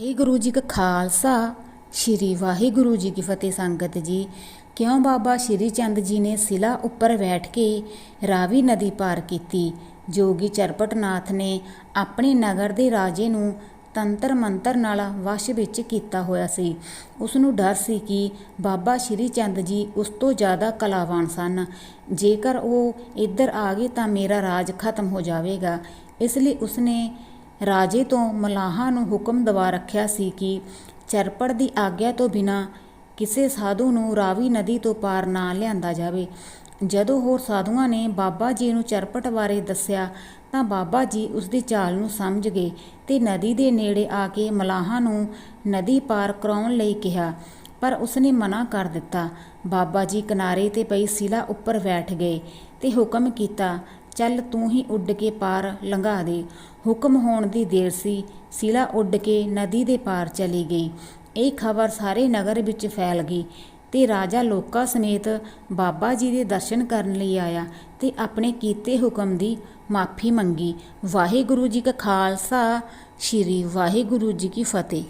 ਵਾਹਿਗੁਰੂ ਜੀ ਕਾ ਖਾਲਸਾ, ਸ਼੍ਰੀ ਵਾਹਿਗੁਰੂ ਜੀ ਕੀ ਫਤਿਹ ਸੰਗਤ ਜੀ। ਕਿਉਂ ਬਾਬਾ ਸ਼੍ਰੀ ਚੰਦ ਜੀ ਨੇ ਸਿਲਾ ਉੱਪਰ ਬੈਠ ਕੇ ਰਾਵੀ ਨਦੀ ਪਾਰ ਕੀਤੀ? ਜੋਗੀ ਚਰਪਟਨਾਥ ਨੇ ਆਪਣੇ ਨਗਰ ਦੇ ਰਾਜੇ ਨੂੰ ਤੰਤਰ ਮੰਤਰ ਨਾਲ ਵਸ਼ ਵਿੱਚ ਕੀਤਾ ਹੋਇਆ ਸੀ। ਉਸ ਨੂੰ ਡਰ ਸੀ ਕਿ ਬਾਬਾ ਸ਼੍ਰੀ ਚੰਦ ਜੀ ਉਸ ਤੋਂ ਜ਼ਿਆਦਾ ਕਲਾਵਾਨ ਸਨ। ਜੇਕਰ ਉਹ ਇੱਧਰ ਆ ਗਏ ਤਾਂ ਮੇਰਾ ਰਾਜ ਖਤਮ ਹੋ ਜਾਵੇਗਾ। ਇਸ ਲਈ ਉਸਨੇ ਰਾਜੇ ਤੋਂ ਮਲਾਹਾਂ ਨੂੰ ਹੁਕਮ ਦਵਾ ਰੱਖਿਆ ਸੀ ਕਿ ਚਰਪੜ ਦੀ ਆਗਿਆ ਤੋਂ ਬਿਨਾ ਕਿਸੇ ਸਾਧੂ ਨੂੰ ਰਾਵੀ ਨਦੀ ਤੋਂ ਪਾਰ ਨਾ ਲਿਆਂਦਾ ਜਾਵੇ। ਜਦੋਂ ਹੋਰ ਸਾਧੂਆਂ ਨੇ ਬਾਬਾ ਜੀ ਨੂੰ ਚਰਪਟ ਬਾਰੇ ਦੱਸਿਆ, ਤਾਂ ਬਾਬਾ ਜੀ ਉਸ ਦੀ ਚਾਲ ਨੂੰ ਸਮਝ ਗਏ ਤੇ ਨਦੀ ਦੇ ਨੇੜੇ ਆ ਕੇ ਮਲਾਹਾਂ ਨੂੰ ਨਦੀ ਪਾਰ ਕਰਾਉਣ ਲਈ ਕਿਹਾ, ਪਰ ਉਸਨੇ ਮਨਾ ਕਰ ਦਿੱਤਾ। ਬਾਬਾ ਜੀ ਕਿਨਾਰੇ ਤੇ ਪਈ ਸਿਲਾ ਉੱਪਰ ਬੈਠ ਗਏ ਤੇ ਹੁਕਮ ਕੀਤਾ ਚੱਲ ਤੂੰ ਹੀ ਉੱਡ ਕੇ ਪਾਰ ਲੰਘਾ ਦੇ। ਹੁਕਮ ਹੋਣ ਦੀ ਦੇਰ ਸੀ। ਸਿਲਾ ਉੱਡ ਕੇ ਨਦੀ ਦੇ ਪਾਰ ਚਲੀ ਗਈ। ਇਹ ਖਬਰ ਸਾਰੇ ਨਗਰ ਵਿੱਚ ਫੈਲ ਗਈ ਤੇ ਰਾਜਾ ਲੋਕਾਂ ਸਮੇਤ ਬਾਬਾ ਜੀ ਦੇ ਦਰਸ਼ਨ ਕਰਨ ਲਈ ਆਇਆ ਤੇ ਆਪਣੇ ਕੀਤੇ ਹੁਕਮ ਦੀ ਮਾਫੀ ਮੰਗੀ। ਵਾਹਿਗੁਰੂ ਜੀ ਕਾ ਖਾਲਸਾ, ਸ੍ਰੀ ਵਾਹਿਗੁਰੂ ਜੀ ਕੀ ਫਤਿਹ।